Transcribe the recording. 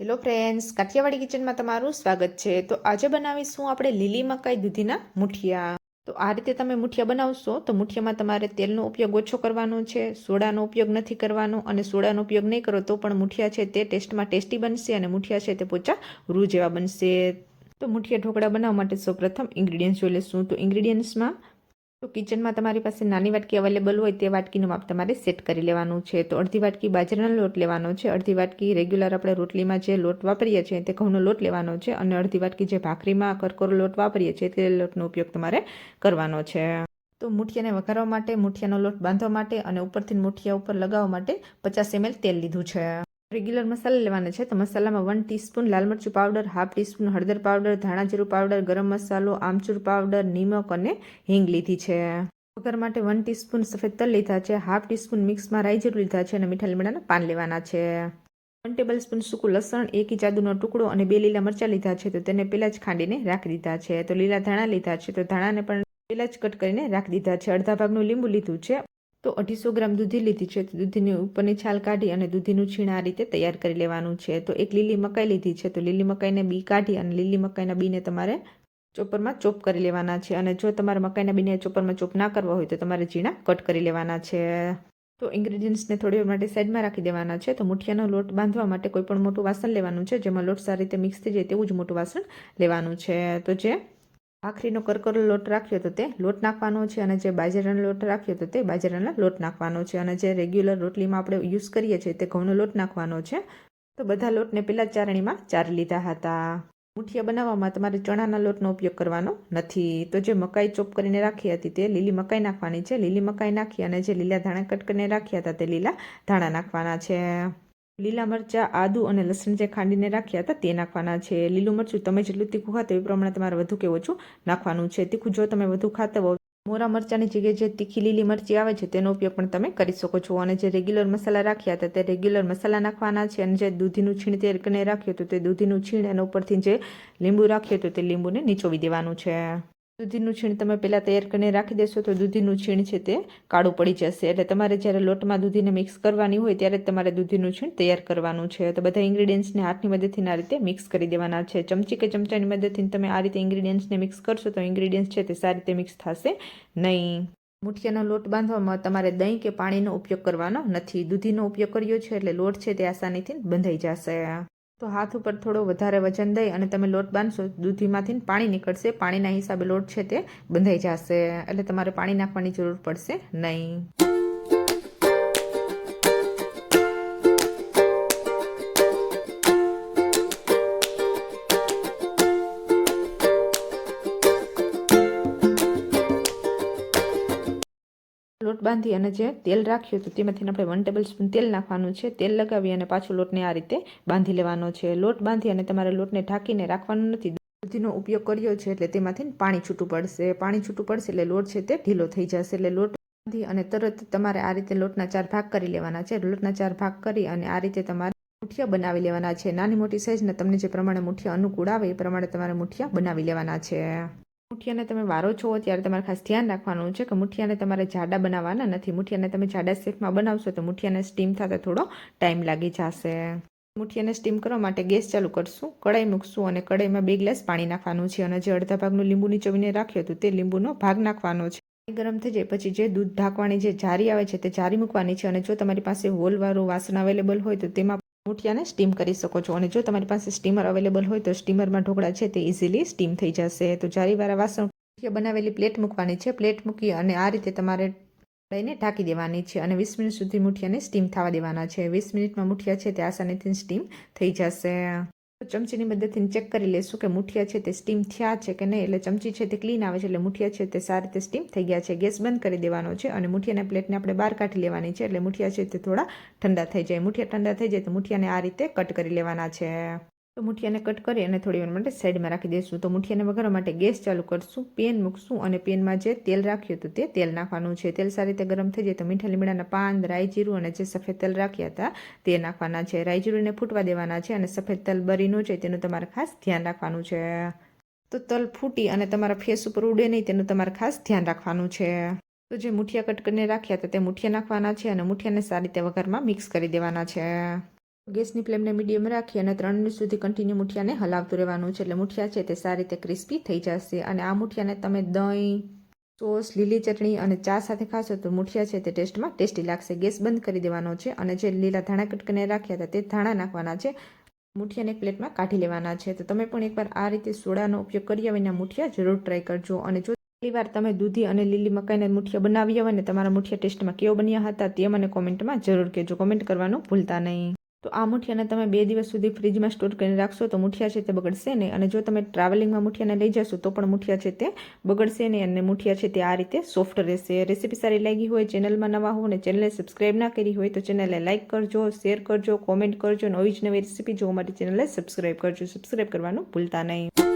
Hello friends Kathiawadi કિચનમાં તમારું સ્વાગત છે. તો આજે બનાવીશું આપણે લીલી મકાઈ દૂધીના મુઠિયા. તો આ રીતે તમે મુઠિયા બનાવશો, તો મુઠિયામાં તમારે તેલનો ઉપયોગ ઓછો કરવાનો છે, સોડાનો ઉપયોગ નથી કરવાનો અને સોડાનો ઉપયોગ નહીં કરો તો પણ મુઠિયા છે તે ટેસ્ટમાં ટેસ્ટી બનશે અને મુઠિયા છે તે પોચા રૂ જેવા બનશે. તો મુઠિયા ઢોકળા બનાવવા માટે સૌપ્રથમ ઇન્ગ્રીડિયન્ટ્સ જોઈ લઈશું. તો ઇન્ગ્રીડિયન્ટ્સમાં તો કિચનમાં તમારી પાસે નાની વાટકી અવેલેબલ હોય તે વાટકીનું માપ તમારે સેટ કરી લેવાનું છે. તો અડધી વાટકી બાજરાનો લોટ લેવાનો છે. અડધી વાટકી રેગ્યુલર આપણે રોટલીમાં જે લોટ વાપરીએ છીએ તે ઘઉંનો લોટ લેવાનો છે અને અડધી વાટકી જે ભાખરીમાં કરકોરો લોટ વાપરીએ છીએ તે લોટનો ઉપયોગ તમારે કરવાનો છે. તો મુઠિયાને વઘારવા માટે, મુઠિયાનો લોટ બાંધવા માટે અને ઉપરથી મુઠિયા ઉપર લગાવવા માટે પચાસ એમએલ તેલ લીધું છે. રેગ્યુલર મસાલા લેવાના છે. તો મસાલામાં વન ટીસ્પૂન લાલ મરચું પાવડર હાફ ટીસ્પૂન હળદર પાવડર ધાણા જીરું પાવડર ગરમ મસાલો, આમચૂર પાવડર નિમક અને હિંગ લીધી છે. વગર માટે વન ટીસ્પૂન સફેદ તલ લીધા છે. હાફ ટીસ્પૂન મિક્સમાં રાઈ જીરું લીધા છે અને મીઠા લીમડાના પાન લેવાના છે. વન ટેબલ સ્પૂન સૂકું લસણ, એક જાદુનો ટુકડો અને બે લીલા મરચાં લીધા છે. તો તેને પહેલાં જ ખાંડીને રાખી દીધા છે. તો લીલા ધાણા લીધા છે. તો ધાણાને પણ પહેલાં જ કટ કરીને રાખી દીધા છે. અડધા ભાગનું લીંબુ લીધું છે. તો અઢીસો ગ્રામ દૂધી લીધી છે. તો દૂધીની ઉપરની છાલ કાઢી અને દૂધીનું છીણ આ રીતે તૈયાર કરી લેવાનું છે. તો એક લીલી મકાઈ લીધી છે. તો લીલી મકાઈને બી કાઢી અને લીલી મકાઈના બીને તમારે ચોપરમાં ચોપ કરી લેવાના છે. અને જો તમારે મકાઈના બીને ચોપરમાં ચોપ ના કરવા હોય તો તમારે ઝીણા કટ કરી લેવાના છે. તો ઇન્ગ્રેડિયન્ટ્સને થોડી વાર માટે સાઈડમાં રાખી દેવાના છે. તો મુઠિયાનો લોટ બાંધવા માટે કોઈ પણ મોટું વાસણ લેવાનું છે. જેમાં લોટ સારી રીતે મિક્સ થઈ જાય તેવું જ મોટું વાસણ લેવાનું છે. તો જે આખરીનો કરકરો લોટ રાખ્યો તો તે લોટ નાખવાનો છે અને જે બાજરાનો લોટ રાખ્યો તો તે બાજરાના લોટ નાખવાનો છે અને જે રેગ્યુલર રોટલીમાં આપણે યુઝ કરીએ છીએ તે ઘઉંનો લોટ નાખવાનો છે. તો બધા લોટને પહેલાં ચારણીમાં ચારી લીધા હતા. મુઠિયા બનાવવામાં તમારે ચણાના લોટનો ઉપયોગ કરવાનો નથી. તો જે મકાઈ ચોપ કરીને રાખી હતી તે લીલી મકાઈ નાખવાની છે. લીલી મકાઈ નાખી અને જે લીલા ધાણા કટ કરીને રાખ્યા હતા તે લીલા ધાણા નાખવાના છે. લીલા મરચાં, આદુ અને લસણ જે ખાંડીને રાખ્યા હતા તે નાખવાના છે. લીલું મરચું તમે જેટલું તીખું ખાતો એ પ્રમાણે તમારે વધુ કે ઓછું નાખવાનું છે. તીખું જો તમે વધુ ખાતા હો મોરા મરચાંની જગ્યાએ જે તીખી લીલી મરચી આવે છે તેનો ઉપયોગ પણ તમે કરી શકો છો. અને જે રેગ્યુલર મસાલા રાખ્યા હતા તે રેગ્યુલર મસાલા નાખવાના છે. અને જે દૂધીનું છીણ તે કરીને રાખ્યું હતું તે દૂધીનું છીણ એના ઉપરથી જે લીંબુ રાખ્યું હતું તે લીંબુને નીચોવી દેવાનું છે. દૂધીનું છીણ તમે પહેલાં તૈયાર કરીને રાખી દેશો તો દૂધીનું છીણ છે તે કાળું પડી જશે. એટલે તમારે જ્યારે લોટમાં દૂધીને મિક્સ કરવાની હોય ત્યારે તમારે દૂધીનું છીણ તૈયાર કરવાનું છે. તો બધા ઇન્ગ્રીડિયન્ટ્સને હાથની મદદથી આ રીતે મિક્સ કરી દેવાના છે. ચમચી કે ચમચાની મદદથી તમે આ રીતે ઇન્ગ્રીડિયન્ટ્સને મિક્સ કરશો તો ઇન્ગ્રીડિયન્ટ્સ છે તે સારી રીતે મિક્સ થશે નહીં. મુઠિયાનો લોટ બાંધવામાં તમારે દહીં કે પાણીનો ઉપયોગ કરવાનો નથી. દૂધીનો ઉપયોગ કર્યો છે એટલે લોટ છે તે આસાનીથી બંધાઈ જશે. તો હાથ ઉપર થોડો વધારે વજન દઈ અને તમે લોટ બાંધશો, દૂધીમાંથી પાણી નીકળશે. પાણીના હિસાબે લોટ છે તે બંધાઈ જશે. એટલે તમારે પાણી નાખવાની જરૂર પડશે નહીં. લોટ બાંધી અને જે તેલ રાખ્યું હતું, તેમાંથી આપણે વન ટેબલ સ્પૂન તેલ નાખવાનું છે. તેલ લગાવી અને પાછું લોટને આ રીતે બાંધી લેવાનો છે. લોટ બાંધી અને તમારે લોટને ઢાંકીને રાખવાનું નથી. દૂધીનો ઉપયોગ કર્યો છે એટલે તેમાંથી પાણી છૂટું પડશે. પાણી છૂટું પડશે એટલે લોટ છે તે ઢીલો થઈ જશે. એટલે લોટ બાંધી અને તરત તમારે આ રીતે લોટના ચાર ભાગ કરી લેવાના છે. લોટના ચાર ભાગ કરી અને આ રીતે તમારે મુઠિયા બનાવી લેવાના છે. નાની મોટી સાઇઝને તમને જે પ્રમાણે મુઠિયા અનુકૂળ આવે, એ પ્રમાણે તમારે મુઠિયા બનાવી લેવાના છે. મુઠિયાને તમે વારો છો, ત્યારે તમારે ખાસ ધ્યાન રાખવાનું છે કે મુઠિયાને તમારે જાડા બનાવવાના નથી. મુઠિયાને તમે જાડા શેપમાં બનાવશો તો મુઠિયાને સ્ટીમ થતા થોડો ટાઈમ લાગી જશે. મુઠિયાને સ્ટીમ કરવા માટે ગેસ ચાલુ કરશું કડાઈ મૂકશું અને કડાઈમાં બે ગ્લાસ પાણી નાખવાનું છે અને જે અડધા ભાગનું લીંબુ નીચોવીને રાખ્યું હતું તે લીંબુનો ભાગ નાખવાનો છે. ગરમ થઈ જાય પછી જે દૂધ ઢાંકવાની જે જારી આવે છે તે જારી મૂકવાની છે અને જો તમારી પાસે હોલવાળું વાસણ અવેલેબલ હોય તો તેમાં મુઠિયાને સ્ટીમ કરી શકો છો. અને જો તમારી પાસે સ્ટીમર અવેલેબલ હોય તો સ્ટીમરમાં ઢોકળા છે તે ઇઝીલી સ્ટીમ થઈ જશે. તો જારીવાળા વાસણ મૂઠિયા બનાવેલી પ્લેટ મૂકવાની છે. પ્લેટ મૂકી અને આ રીતે તમારે લઈને ઢાંકી દેવાની છે અને વીસ મિનિટ સુધી મૂઠિયાને સ્ટીમ થવા દેવાના છે. વીસ મિનિટમાં મૂઠિયા છે તે આસાનીથી સ્ટીમ થઈ જશે. ચમચીની મદદથી ચેક કરી લેશું કે મુઠિયા છે તે સ્ટીમ થયા છે કે નહીં. એટલે ચમચી છે તે ક્લીન આવે છે, એટલે મુઠિયા છે તે સારી રીતે સ્ટીમ થઈ ગયા છે. ગેસ બંધ કરી દેવાનો છે અને મુઠિયાના પ્લેટને આપણે બહાર કાઢી લેવાની છે. એટલે મુઠિયા છે તે થોડા ઠંડા થઈ જાય. મુઠિયા ઠંડા થઈ જાય તો મુઠિયાને આ રીતે કટ કરી લેવાના છે. તો મુઠિયાને કટ કરી અને થોડી વાર માટે સાઈડમાં રાખી દઈશું તો મુઠિયાને વઘારવા માટે ગેસ ચાલુ કરશું, પેન મૂકશું અને પેનમાં જે તેલ રાખ્યું હતું તે તેલ નાખવાનું છે. તેલ સારી રીતે ગરમ થઈ જાય તો મીઠા લીમડાના પાન રાઈ જીરું અને જે સફેદ તેલ રાખ્યા હતા તે નાખવાના છે. રાઈ ફૂટવા દેવાના છે અને સફેદ તલ બરી ન તેનું તમારે ખાસ ધ્યાન રાખવાનું છે. તો તલ ફૂટી અને તમારા ફેસ ઉપર ઉડે નહીં તેનું તમારે ખાસ ધ્યાન રાખવાનું છે. તો જે મુઠિયા કટ કરીને રાખ્યા હતા તે મુઠિયા નાખવાના છે અને મુઠિયાને સારી રીતે વઘારમાં મિક્સ કરી દેવાના છે. ગેસની ફ્લેમને મીડિયમ રાખી અને ત્રણ મિનિટ સુધી કન્ટિન્યુ મુઠિયાને હલાવતું રહેવાનું છે. એટલે મુઠિયા છે તે સારી રીતે ક્રિસ્પી થઈ જશે. અને આ મુઠિયાને તમે દહીં, સોસ, લીલી ચટણી અને ચા સાથે ખાશો તો મુઠિયા છે તે ટેસ્ટમાં ટેસ્ટી લાગશે. ગેસ બંધ કરી દેવાનો છે અને જે લીલા ધાણા કટકને રાખ્યા હતા તે ધાણા નાખવાના છે. મુઠિયાને એક પ્લેટમાં કાઢી લેવાના છે. તો તમે પણ એકવાર આ રીતે સોડાનો ઉપયોગ કરી આવીને મુઠિયા જરૂર ટ્રાય કરજો. અને જો પહેલી વાર તમે દૂધી અને લીલી મકાઈના મુઠિયા બનાવી હોય ને તમારા મુઠિયા ટેસ્ટમાં કેવો બન્યા હતા તે મને કોમેન્ટમાં જરૂર કહેજો. કોમેન્ટ કરવાનું ભૂલતા નહીં. તો આ મુઠિયાને તમે બે દિવસ સુધી ફ્રીજમાં સ્ટોર કરીને રાખશો તો મુઠિયા છે તે બગડશે નહીં. અને જો તમે ટ્રાવેલિંગમાં મુઠિયાને લઈ જશો તો પણ મુઠિયા છે તે બગડશે નહીં અને મુઠિયા છે તે આ રીતે સોફ્ટ રહેશે. રેસીપી સારી લાગી હોય, ચેનલમાં નવા હો અને ચેનલને સબસ્ક્રાઈબ ના કરી હોય તો ચેનલને લાઇક કરજો, શેર કરજો, કોમેન્ટ કરજો નવી જ નવી રેસીપી જોવા માટે ચેનલને સબસ્ક્રાઇબ કરજો. સબસ્ક્રાઈબ કરવાનું ભૂલતા નહીં.